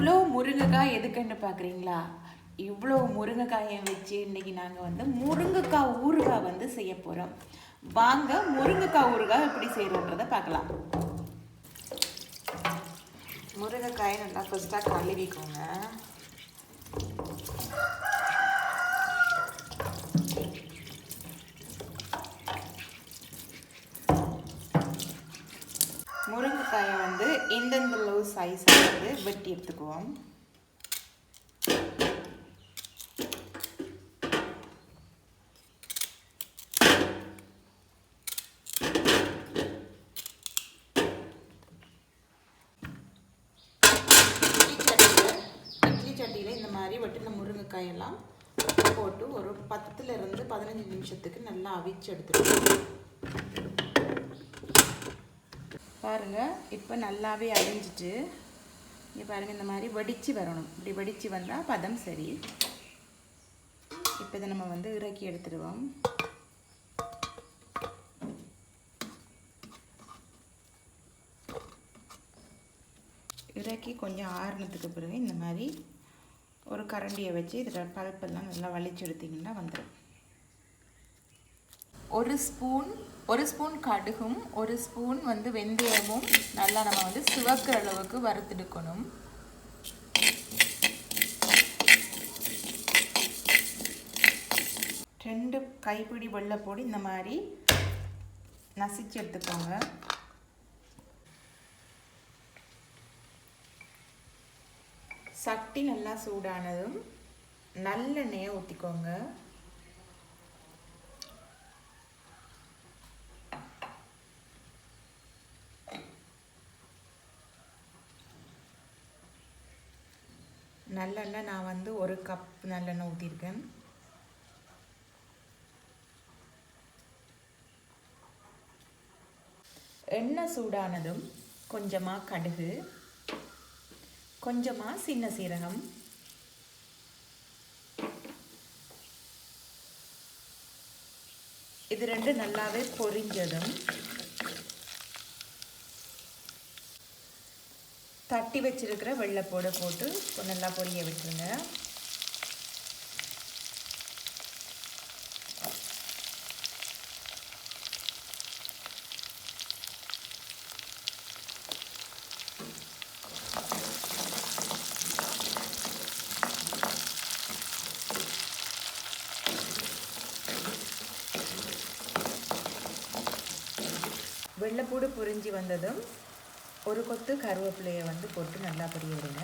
இவ்வளோ முருங்கைக்காய் எதுக்குன்னு பார்க்குறீங்களா இவ்வளோ முருங்கைக்காயை வச்சு இன்றைக்கி நாங்கள் வந்து முருங்கைக்காய் ஊறுகாய் வந்து செய்ய போகிறோம் வாங்க முருங்கைக்காய் ஊறுகாய் எப்படி செய்கிறோன்றதை பார்க்கலாம். முருங்கைக்காயை நல்லா ஃபஸ்ட்டாக கழுவிக்கோங்க. முருங்கைக்காயை வந்து இந்தந்த அளவு சைஸாக வந்து வெட்டி எடுத்துக்குவோம். சட்டியில் சட்டியில் இந்த மாதிரி வெட்டின முருங்கைக்காயெல்லாம் போட்டு ஒரு பத்துல இருந்து பதினஞ்சு நிமிஷத்துக்கு நல்லா அவிச்சு எடுத்துருவோம் பாருங்க இப்போ நல்லாவே அழிஞ்சிட்டு இங்கே பாருங்கள் இந்த மாதிரி வடித்து வரணும். இப்படி வடித்து வந்தால் பதம் சரி. இப்போ இதை நம்ம வந்து இறக்கி எடுத்துடுவோம். இறக்கி கொஞ்சம் ஆறுனதுக்கு பிறகு இந்த மாதிரி ஒரு கரண்டியை வச்சு இதில் பல்ப்பெல்லாம் நல்லா வலிச்சு எடுத்திங்கன்னா வந்துடும். ஒரு ஸ்பூன் ஒரு ஸ்பூன் கடுகும் ஒரு ஸ்பூன் வந்து வெந்தயமும் நல்லா நம்ம வந்து சிவக்கிற அளவுக்கு வறுத்தெடுக்கணும். ரெண்டு கைப்பிடி வெள்ளைப்பொடி இந்த மாதிரி நசிச்சு எடுத்துக்கோங்க. சட்டி நல்லா சூடானதும் நல்லெண்ணெயை ஊற்றிக்கோங்க நல்லெண்ணெய் நான் வந்து ஒரு கப் நல்லெண்ணெய் ஊற்றிருக்கேன் எண்ணெய் சூடானதும் கொஞ்சமாக கடுகு கொஞ்சமாக சின்ன சீரகம் இது ரெண்டு நல்லாவே பொரிஞ்சதும் தட்டி வச்சிருக்கிற வெள்ளைப்பூடை போட்டு நல்லா பொரிய விட்டுருங்க வெள்ளைப்பூடு பொரிஞ்சு வந்ததும் ஒரு கொத்து கருவேப்பிலையை வந்து போட்டு நல்லா பொரிய விடுங்க.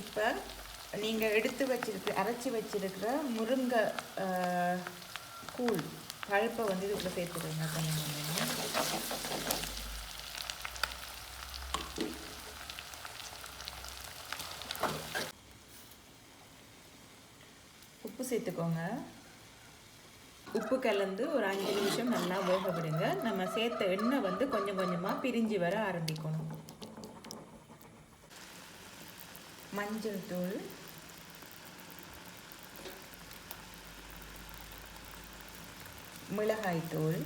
இப்போ நீங்கள் எடுத்து வச்சிருக்க அரைச்சி வச்சிருக்கிற முருங்கை கூழ் பழுப்பை வந்து இதுக்குள்ளே சேர்த்துடுங்க பண்ணுங்க சேர்த்துக்கோங்க. உப்பு கலந்து ஒரு அஞ்சு நிமிஷம் நல்லா வேக விடுங்க நம்ம சேர்த்த எண்ணெய் வந்து கொஞ்சம் கொஞ்சமாக பிரிஞ்சு வர ஆரம்பிக்கணும். மஞ்சள் தூள். மிளகாய் தூள்.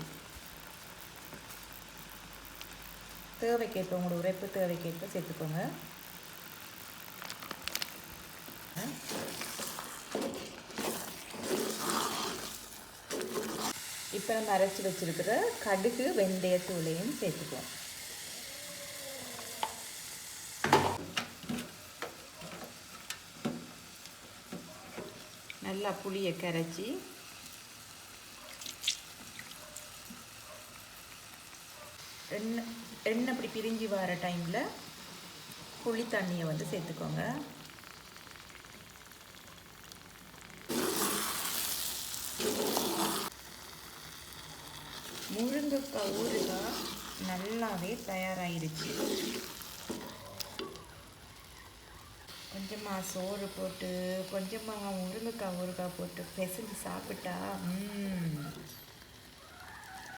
தேவைக்கேற்ப உங்களோட உரைப்பு தேவைக்கேற்ப சேர்த்துக்கோங்க இப்போ நம்ம அரைச்சி வச்சிருக்கிற கடுகு வெந்தயத்தூளையும் சேர்த்துக்குவோம். நல்லா புளியை கரைச்சி எண்ணெய் எண்ணெய் அப்படி பிரிஞ்சு வர டைமில் புளி தண்ணியை வந்து சேர்த்துக்கோங்க. முருங்கைக்காய் ஊறுகாய் நல்லாவே தயாராகிருச்சு கொஞ்சமாக சோறு போட்டு கொஞ்சமாக முருங்கைக்காய் ஊறுகாய் போட்டு பிசைஞ்சு சாப்பிட்டா